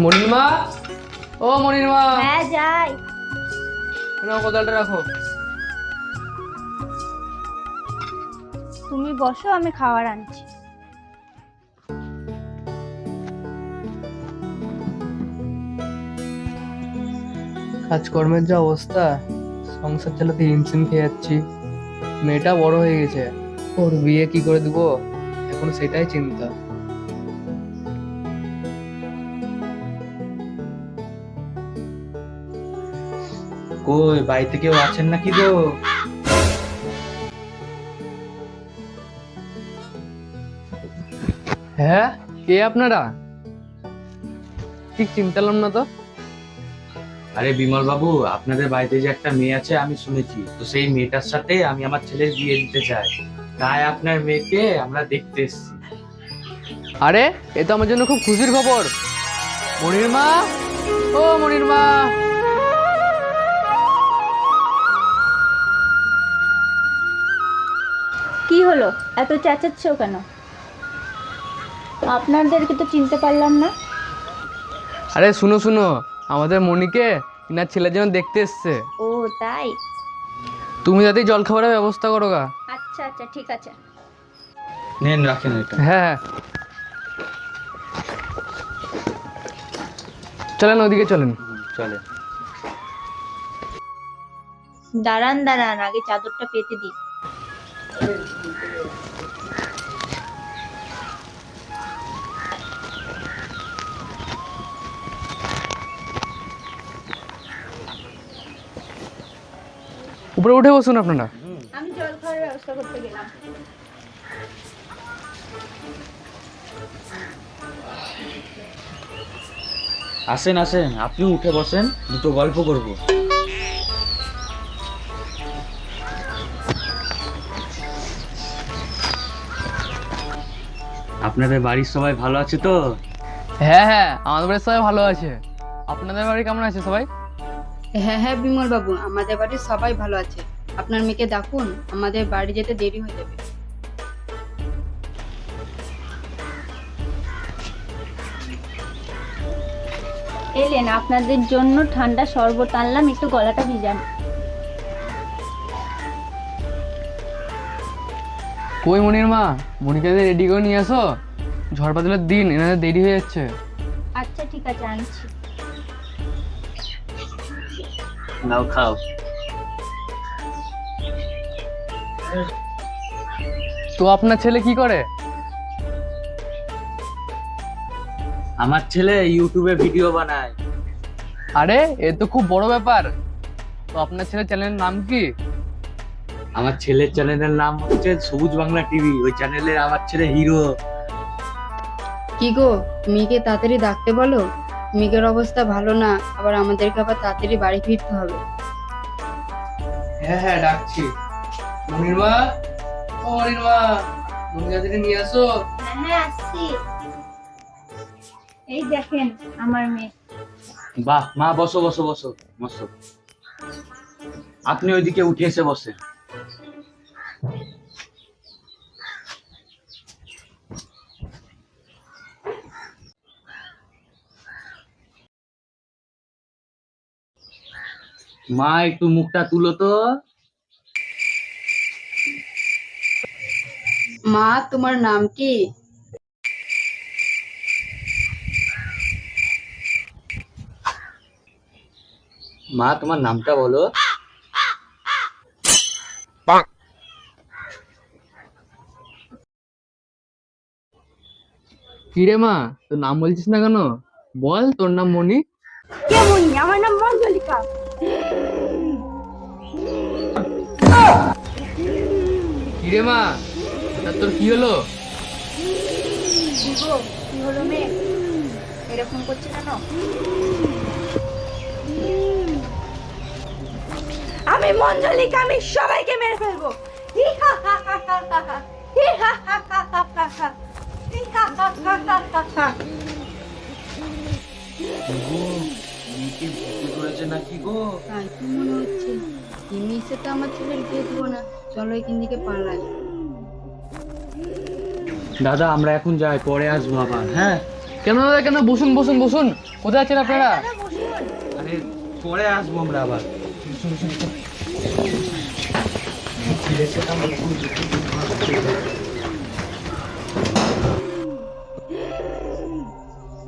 মনিরমা? ও মনিরমা। হ্যাঁ যাই। নাও কোদালটা রাখো। তুমি বসো আমি খাবার আনছি। কাজকর্মের যা অবস্থা সংসার চালাতে হিমশিম খেয়ে যাচ্ছি। মেয়েটা বড় হয়ে গেছে ওর বিয়ে কি করে দেবো? এখন সেটাই চিন্তা। কই বাড়িতে কেউ আছেন নাকি গো? হ্যাঁ কে আপনারা? ঠিক চিন্তালাম না তো। আরে বিমল বাবু আপনাদের বাড়িতে যে একটা মেয়ে আছে আমি শুনেছি। তো সেই মেয়েটার সাথে আমি আমার ছেলের বিয়ে দিতে চাই। তাই আপনার মেয়েকে আমরা দেখতে এসেছি। আরে এ তো আমার জন্য খুব খুশির খবর। মনিরমা ও মনিরমা কি হলো? এত চেঁচাচ্ছ কেন? আপনাদেরকে তো চিনতে পারলাম না। আরে শুনো শুনো। আমাদের মনিকে ইনার ছেলের জন্য দেখতে এসছে। ও তাই? তুমি যাতে জল খাবারের ব্যবস্থা করো গা। আচ্ছা আচ্ছা ঠিক আছে। নেন রাখেন এটা। হ্যাঁ হ্যাঁ। চলেন ওদিকে চলেন। চলে। দাঁড়ান দাঁড়ান আগে চাদরটা পেতে দিই। উপরে উঠে বসুন আপনারা। আমি জল খাওয়ার ব্যবস্থা করতে গেলাম। আসেন আসেন আপনি উঠে বসেন দুটো গল্প করব। আপনাদের বাড়ির সবাই ভালো আছে তো? হ্যাঁ হ্যাঁ আমাদের বাড়ির সবাই ভালো আছে। আপনাদের বাড়ি কেমন আছে সবাই? হ্যাঁ হ্যাঁ বিমল বাবু আমাদের বাড়ির সবাই ভালো আছে। আপনার মেয়েকে ডাকুন আমাদের বাড়ি যেতে দেরি হয়ে যাবে। এলেন আপনাদের জন্য ঠান্ডা শরবত আনলাম একটু গলাটা ভিজান। কই মনির মা? মনিকে রেডি করে নিয়ে আসো? ঝড় বাদলের দিন এনাদের দেরি হয়ে যাচ্ছে। আচ্ছা ঠিক আছে আনছি। নাও খাও তো আপনার ছেলে কি করে? আমার ছেলে ইউটিউবে ভিডিও বানায়। আরে এ তো খুব বড় ব্যাপার। তো আপনার ছেলের চ্যানেলের নাম কি? আমার ছেলের চ্যানেলের নাম হচ্ছে সবুজ বাংলা টিভি। ওই চ্যানেলে আমার ছেলে হিরো। কি গো মেয়েকে তাড়াতাড়ি ডাকতে বলো? মেয়ের অবস্থা ভালো না আবার আমাদেরকে আবার তাড়াতাড়ি বাড়ি ফিরতে হবে। হ্যাঁ হ্যাঁ ডাকছি। মনির মা ও মনির মা মনির নিয়ে আসো। হ্যাঁ হ্যাঁ আসছি। এই দেখেন আমার মেয়ে। বাহ মা বসো বসো বসো বসো। আপনি ওইদিকে উঠে এসে বসে মা একটু মুখটা তুলো তো। মা তোমার নাম কি? মা তোমার নামটা বলো। কি রে মা তোর নাম বলছিস না কেন? বল তোর নাম মনি কেমন আমার নাম মঞ্জলিকা কি রে মা তোর কি হলো কি হলো মেয়ে এরকম করছে কেন আমি মঞ্জলিকা আমি সবাইকে মেরে ফেলব হি মেয়েকে করেছে নাকি গো? তাই তো মনে হচ্ছে। তুমি এসে তো আমার ছেলের বিয়ে দেবো না। চলো এখান থেকে পালাই। দাদা আমরা এখন যাই পরে আসব আবার। হ্যাঁ। কেন দাদা কেন? বসুন বসুন বসুন। কোথায় আছেন আপনারা? আরে পরে আসব আমরা আবার।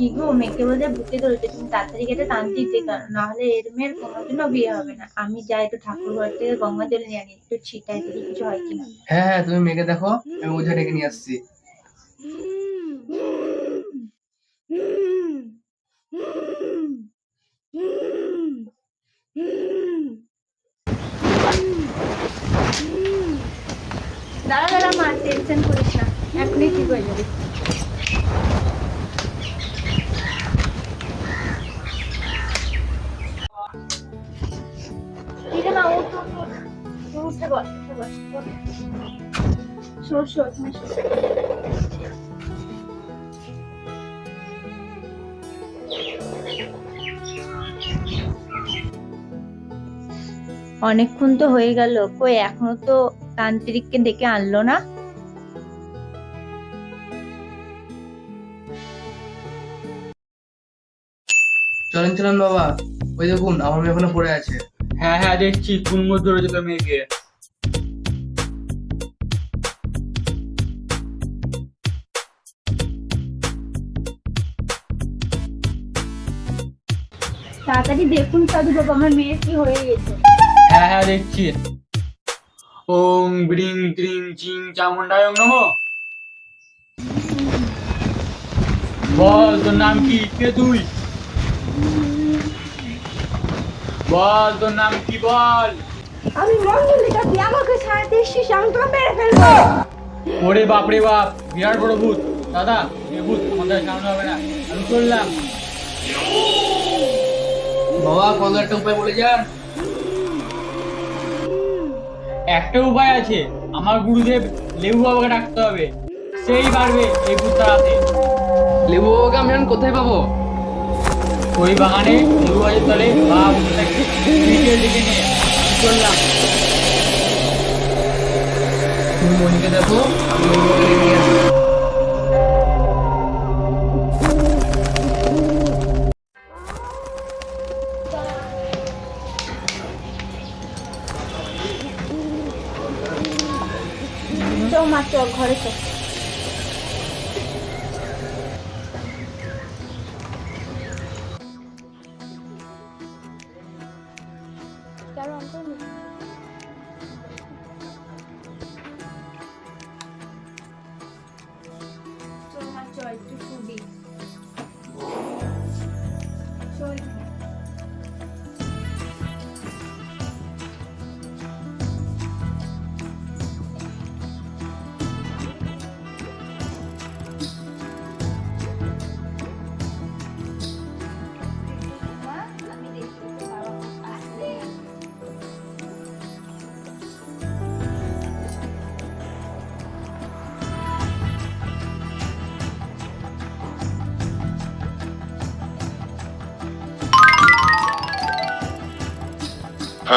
কি গো? মেয়েকে হয় বুকে ধরেছে তুমি তাড়াতাড়ি গেলে তান্ত্রিক আনো নাহলে এর মেয়ের কোনোদিনও বিয়ে হবে না। আমি যাই একটু ঠাকুর ঘর থেকে গঙ্গা জল নিয়ে আনি একটু ছিটাই দেখি কিছু হয় কিনা। হ্যাঁ হ্যাঁ তুমি মেয়েকে দেখো আমি ওঝা ডেকে নিয়ে আসছি। দাঁড়া দাঁড়া মা টেনশন করিস না। অনেকক্ষণ তো হয়ে গেল। কই এখনও তো তান্ত্রিককে ডেকে আনলো না? চলেন চলেন বাবা। ওই দেখুন আমার মেয়ে ওখানে পড়ে আছে। হ্যাঁ হ্যাঁ দেখছি কোন মধ্যে রয়েছে তোর মেয়েকে? তাড়াতাড়ি দেখুন সাধু বাবা আমার মেয়ের কি হয়ে গেছে। হ্যাঁ হ্যাঁ দেখছি। ওম ব্রিং ত্রিং চিং চামুন্ডায় নম। বল তোর নাম কি? কে তুই? বল তোর নাম কি? বল। আমি মঙ্গলিকা তুই আমাকে সারা দিচ্ছিস আমি তোকে মেরে ফেলব। ওরে বাপ রে বাপ বিরাট বড় ভূত। দাদা এ ভূত আমাদের সামনে হবে না। আমি চললাম। বাবা কোনো একটা উপায় বলে যান। একটা উপায় আছে। আমার গুরুদেব লেবু বাবাকে ডাকতে হবে। সেই পারবে এই তাড়াতে লেবু বাবাকে আমি এখন কোথায় পাবো? ওই বাগানে লেবু গাছের তলে বা নিয়ে চললাম। তুমি মনিকে দেখো আমি লেবু বাবাকে নিয়ে আসছি চল মা চল ঘরে চল এই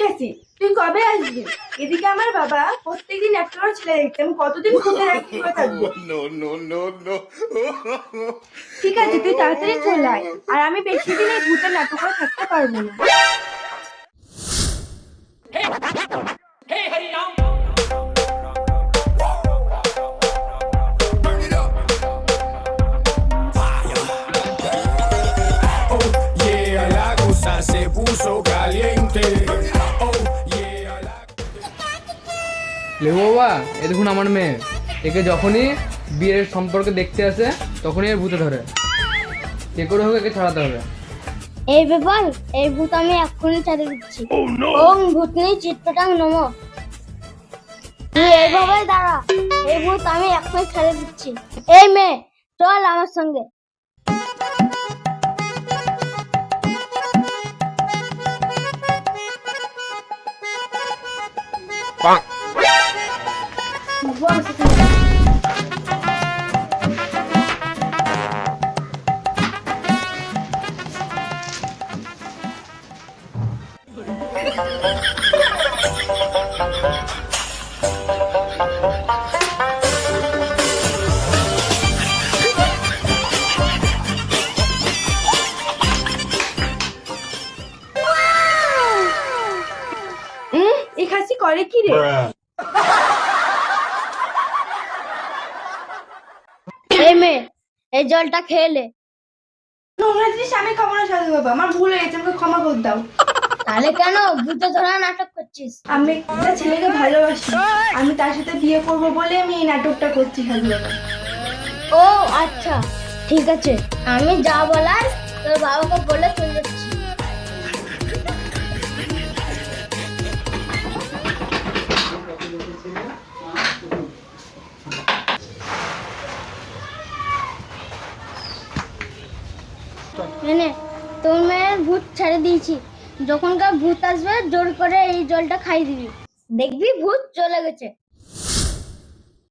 খাসি তুই কবে আসবি? এদিকে আমার বাবা প্রত্যেকদিন একটা করে ছেলে দেখতে। আমি কতদিন খুঁজে রাখি করে থাকব? ঠিক আছে তুই তাড়াতাড়ি চলে আয়। আর আমি বেশি দিন এই ভূতের নাটক করে থাকতে পারব না। Puso caliente. Oh, yeah, লেবু বাবা এ দেখুন আমার মেয়ে। একে যখনই বিয়ের সম্পর্কে দেখতে আসে তখনই এর ভূতে ধরে। যে করে হোক একে ছড়াতে হবে। এই ব্যাপার এই ভূত আমি এক্ষুনি ছেড়ে দিচ্ছি। ওম ভূতনি চিত্তটাং নম। তুই এইভাবে দাঁড়া। এই ভূত আমি এক্ষুনি ছেড়ে দিচ্ছি। এই মেয়ে চল আমার সঙ্গে। করে কি রে এই মেয়ে এই জলটা খেলে নোংরা জিনিস আমি খাব না সাধু বাবা আমার ভুল হয়েছে আমাকে ক্ষমা করে দাও। তাহলে কেন? ভূতে ধরা নাটক করছিস। আমি একটা ছেলেকে ভালোবাসি আমি তার সাথে বিয়ে করব বলে আমি এই নাটকটা করছি সাধু বাবা ও আচ্ছা ঠিক আছে। আমি যা বলার তোর বাবাকে বলে চলে দিয়েছি। যখনকার ভূত আসবে জোর করে এই জলটা খাই দিবি। দেখবি ভূত চলে গেছে।